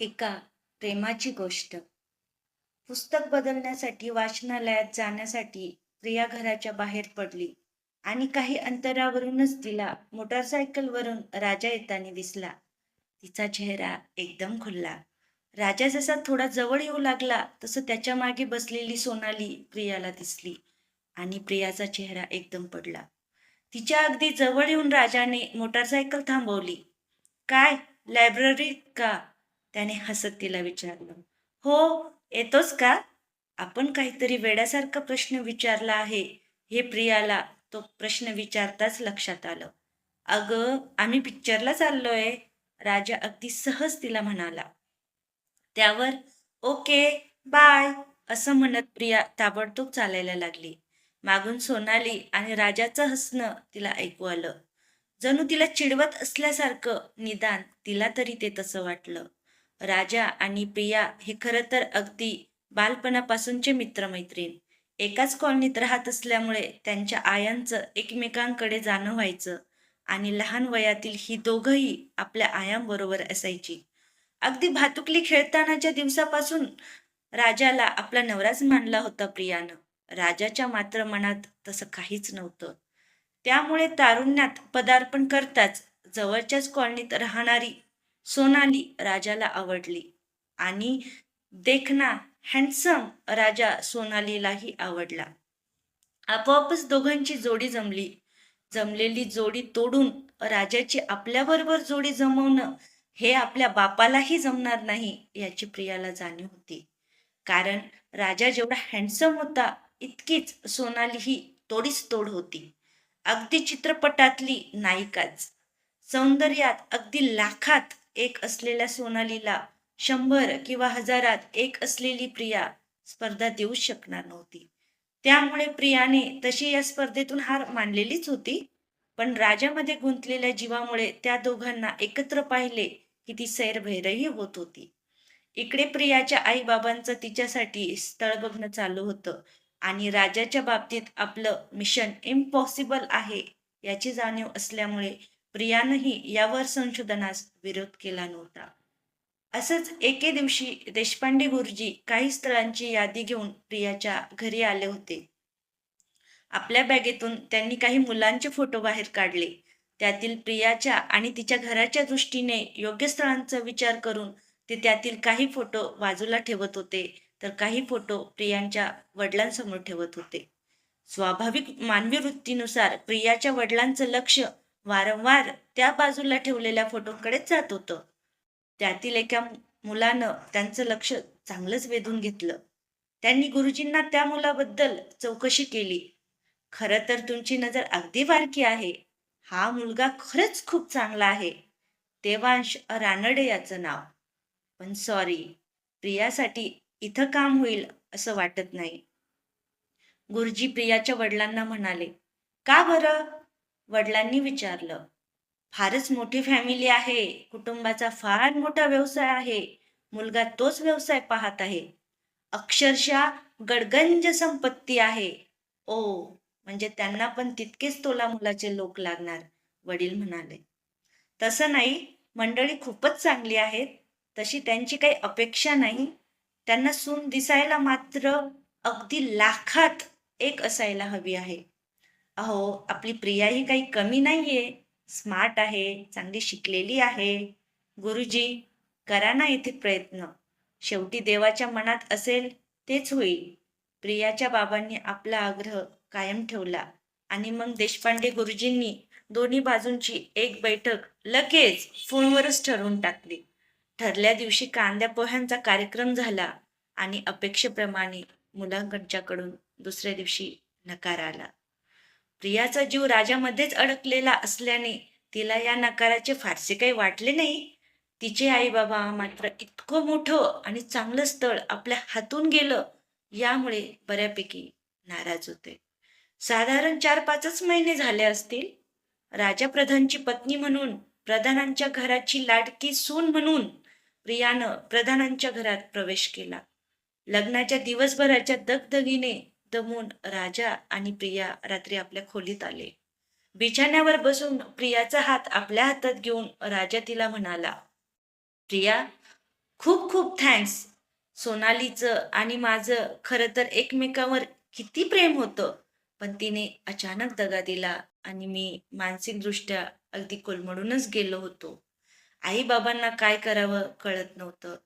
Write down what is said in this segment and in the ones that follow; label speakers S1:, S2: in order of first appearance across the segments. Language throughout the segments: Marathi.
S1: एका प्रेमाची गोष्ट. पुस्तक बदलण्यासाठी वाचनालयात जाण्यासाठी प्रिया घराच्या बाहेर पडली आणि काही अंतरावरूनच तिला मोटारसायकलवरून राजा येताना दिसला. तिचा चेहरा एकदम खुलला. राजा जसा थोडा जवळ येऊ लागला तसं त्याच्यामागे बसलेली सोनाली प्रियाला दिसली आणि प्रियाचा चेहरा एकदम पडला. तिच्या अगदी जवळ येऊन राजाने मोटारसायकल थांबवली. काय? लायब्ररीत का? त्याने हसत तिला विचारलं हो येतोच का? आपण काहीतरी वेड्यासारखा प्रश्न विचारला आहे. हे प्रियाला तो प्रश्न विचारताच लक्षात आलं. अगं आम्ही पिक्चरला चाललोय. राजा अगदी सहज तिला म्हणाला. त्यावर ओके बाय असं म्हणत प्रिया ताबडतोब चालायला लागली. मागून सोनाली आणि राजाचं हसणं तिला ऐकू आलं. जणू तिला चिडवत असल्यासारखं निदान तिला तरी ते तसं वाटलं. राजा आणि प्रिया हे खरं तर अगदी बालपणापासूनचे मित्रमैत्रीण. एकाच कॉलनीत राहत असल्यामुळे त्यांच्या आयांचं एकमेकांकडे जाणं व्हायचं आणि लहान वयातील ही दोघंही आपल्या आयांबरोबर असायची. अगदी भातुकली खेळतानाच्या दिवसापासून राजाला आपला नवराच मानला होता प्रियानं. राजाच्या मात्र मनात तसं काहीच नव्हतं. त्यामुळे तारुण्यात पदार्पण करताच जवळच्याच कॉलनीत राहणारी सोनाली राजाला आवडली. आणि देखना हँडसम राजा सोनालीलाही आवडला. आपोआपच दोघांची जोडी जमली. जमलेली जोडी तोडून राजाची आपल्याबरोबर जोडी जमवणं हे आपल्या बापालाही जमणार नाही याची प्रियाला जाणीव होती. कारण राजा जेवढा हँडसम होता इतकीच सोनाली ही तोडीच तोड होती. अगदी चित्रपटातली नायिकाच. सौंदर्यात अगदी लाखात एक असलेल्या सोनालीला शंभर किंवा हजारात एक असलेली प्रिया स्पर्धा देऊ शकणार नव्हती. त्यामुळे प्रियाने तशी या स्पर्धेतून हार मानलेलीच होती. पण राजामध्ये गुंतलेल्या जीवामुळे त्या दोघांना एकत्र पाहिले की ती सैरभैरही होत होती. इकडे प्रियाच्या आईबाबांचं तिच्यासाठी स्थळ बघणं चालू होतं आणि राजाच्या बाबतीत आपलं मिशन इम्पॉसिबल आहे याची जाणीव असल्यामुळे प्रियानंही यावर संशोधनास विरोध केला नव्हता. असंच एके दिवशी देशपांडे गुरुजी काही स्थळांची यादी घेऊन प्रियाच्या घरी आले होते. आपल्या बॅगेतून त्यांनी काही मुलांचे फोटो बाहेर काढले. त्यातील प्रियाच्या आणि तिच्या घराच्या दृष्टीने योग्य स्थळांचा विचार करून ते त्यातील काही फोटो बाजूला ठेवत होते तर काही फोटो प्रियांच्या वडिलांसमोर ठेवत होते. स्वाभाविक मानवी वृत्तीनुसार प्रियाच्या वडिलांचं लक्ष वारंवार त्या बाजूला ठेवलेल्या फोटोकडेच जात होतं. त्यातील एका मुलानं त्यांचं लक्ष चांगलंच वेधून घेतलं. त्यांनी गुरुजींना त्या मुलाबद्दल चौकशी केली. खरं तर तुमची नजर अगदी बारकी आहे. हा मुलगा खरंच खूप चांगला आहे. देवांश रानडे याचं नाव. पण सॉरी प्रियासाठी इथं काम होईल असं वाटत नाही. गुरुजी प्रियाच्या वडिलांना म्हणाले का बरं? वडिलांनी विचारलं फारच मोठी फॅमिली आहे. कुटुंबाचा फार मोठा व्यवसाय आहे. मुलगा तोच व्यवसाय पाहत आहे. अक्षरशः गडगंज संपत्ती आहे. ओ म्हणजे त्यांना पण तितकेच तोला मुलाचे लोक लागणार वडील म्हणाले. तसं नाही. मंडळी खूपच चांगली आहेत. तशी त्यांची काही अपेक्षा नाही. त्यांना सून दिसायला मात्र अगदी लाखात एक असायला हवी आहे. अहो आपली प्रिया ही काही कमी नाहीये. स्मार्ट आहे चांगली शिकलेली आहे. गुरुजी करा ना इथे प्रयत्न. शेवटी देवाच्या मनात असेल तेच होईल. प्रियाच्या बाबांनी आपला आग्रह कायम ठेवला. आणि मग देशपांडे गुरुजींनी दोन्ही बाजूंची एक बैठक लगेच फोनवरच ठरवून टाकली. ठरल्या दिवशी कांद्या पोह्यांचा कार्यक्रम झाला आणि अपेक्षेप्रमाणे मुलांकडच्याकडून दुसऱ्या दिवशी नकार आला. प्रियाचा जीव राजामध्येच अडकलेला असल्याने तिला या नकाराचे फारसे काही वाटले नाही. तिचे आई बाबा मात्र इतकं मोठं आणि चांगलं स्थळ आपल्या हातून गेलं यामुळे बऱ्यापैकी नाराज होते. साधारण चार पाचच महिने झाले असतील. राजा प्रधानची पत्नी म्हणून प्रधानांच्या घराची लाडकी सून म्हणून प्रियानं प्रधानांच्या घरात प्रवेश केला. लग्नाच्या दिवसभराच्या दगदगीने दमून राजा आणि प्रिया रात्री आपल्या खोलीत आले. बिछाण्यावर बसून प्रियाचा हात आपल्या हातात घेऊन राजा तिला म्हणाला प्रिया खूप खूप थँक्स सोनालीचं आणि माझं खरं तर एकमेकावर किती प्रेम होतं. पण तिने अचानक दगा दिला आणि मी मानसिकदृष्ट्या अगदी कोलमडूनच गेलो होतो. आई बाबांना काय करावं कळत नव्हतं.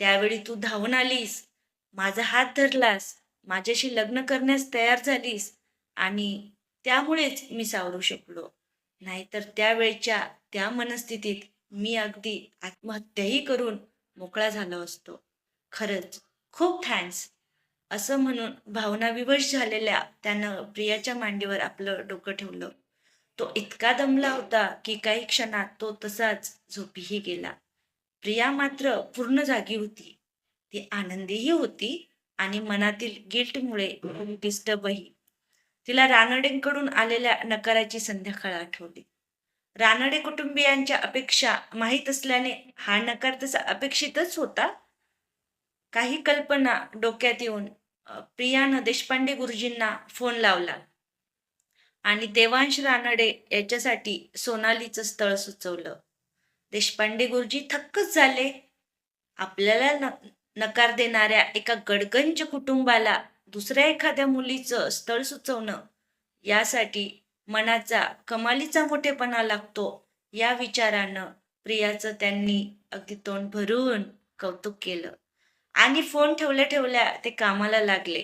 S1: त्यावेळी तू धावून आलीस माझा हात धरलास माझ्याशी लग्न करण्यास तयार झालीस आणि त्यामुळेच मी सावरू शकलो. नाहीतर त्यावेळच्या त्या मनस्थितीत मी अगदी आत्महत्याही करून मोकळा झालो असतो. खरंच खूप थँक्स असं म्हणून भावना विवश झालेल्या त्यानं प्रियाच्या मांडीवर आपलं डोकं ठेवलं. तो इतका दमला होता की काही क्षणात तो तसाच झोपीही गेला. प्रिया मात्र पूर्ण जागी होती. ती आनंदीही होती आणि मनातील गिल्टमुळे डिस्टर्बही तिला रानडेंकडून आलेल्या नकाराची संध्याकाळ आठवली. रानडे कुटुंबियांच्या अपेक्षा माहीत असल्याने हा नकार तसा अपेक्षितच होता. काही कल्पना डोक्यात येऊन प्रियानं देशपांडे गुरुजींना फोन लावला. आणि देवांश रानडे याच्यासाठी सोनालीचं स्थळ सुचवलं. देशपांडे गुरुजी थक्कच झाले. आपल्याला नकार देणाऱ्या एका गडगंज कुटुंबाला दुसऱ्या एखाद्या मुलीचं स्थळ सुचवणं यासाठी मनाचा कमालीचा मोठेपणा लागतो या विचारानं प्रियाचं त्यांनी अगदी तोंड भरून कौतुक केलं आणि फोन ठेवल्या ठेवल्या ते कामाला लागले.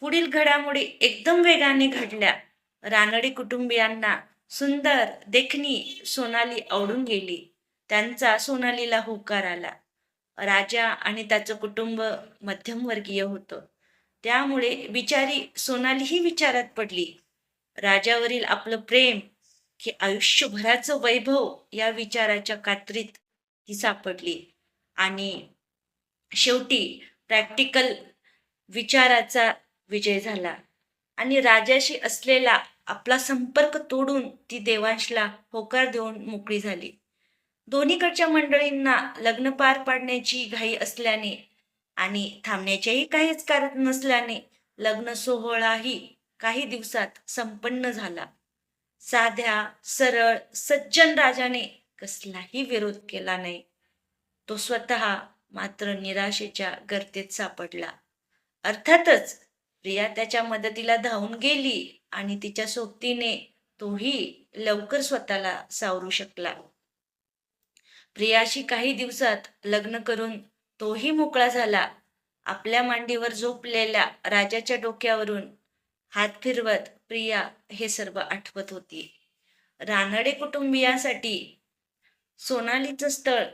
S1: पुढील घडामोडी एकदम वेगाने घडल्या. रानडे कुटुंबियांना सुंदर देखणी सोनाली आवडून गेली. त्यांचा सोनालीला होकार आला. राजा आणि त्याचं कुटुंब मध्यमवर्गीय होतं. त्यामुळे बिचारी सोनालीही विचारात पडली. राजावरील आपलं प्रेम की आयुष्यभराचं वैभव या विचाराच्या कात्रीत ती सापडली. आणि शेवटी प्रॅक्टिकल विचाराचा विजय झाला. आणि राजाशी असलेला आपला संपर्क तोडून ती देवांशला होकार देऊन मोकळी झाली. दोन्हीकडच्या मंडळींना लग्न पार पाडण्याची घाई असल्याने आणि थांबण्याचेही काहीच कारण नसल्याने लग्न सोहळाही काही दिवसात संपन्न झाला. साध्या सरळ सज्जन राजाने कसलाही विरोध केला नाही. तो स्वतः मात्र निराशेच्या गर्तेत सापडला. अर्थातच प्रिया त्याच्या मदतीला धावून गेली आणि तिच्या सोबतीने तोही लवकर स्वतःला सावरू शकला. प्रियाशी काही दिवसात लग्न करून तोही मोकळा झाला. आपल्या मांडीवर झोपलेल्या राजाच्या डोक्यावरून हात फिरवत प्रिया हे सर्व आठवत होती. रानडे कुटुंबियांसाठी सोनालीचं स्थळ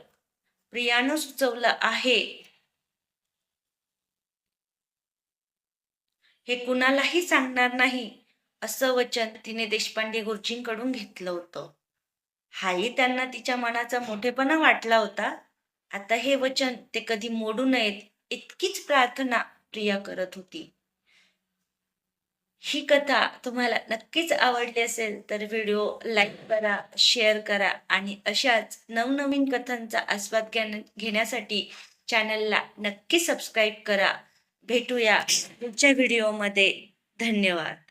S1: प्रियानं सुचवलं आहे. हे कुणालाही सांगणार नाही असं वचन तिने देशपांडे गुरुजींकडून घेतलं होतं. हाही त्यांना तिच्या मनाचा मोठेपणा वाटला होता. आता हे वचन ते कधी मोडू नयेत इतकीच प्रार्थना प्रिया करत होती. ही कथा तुम्हाला नक्कीच आवडली असेल तर व्हिडिओ लाईक करा शेअर करा आणि अशाच नवनवीन कथांचा आस्वाद घेण्यासाठी चॅनलला नक्की सबस्क्राईब करा. भेटूया पुढच्या व्हिडिओमध्ये. धन्यवाद.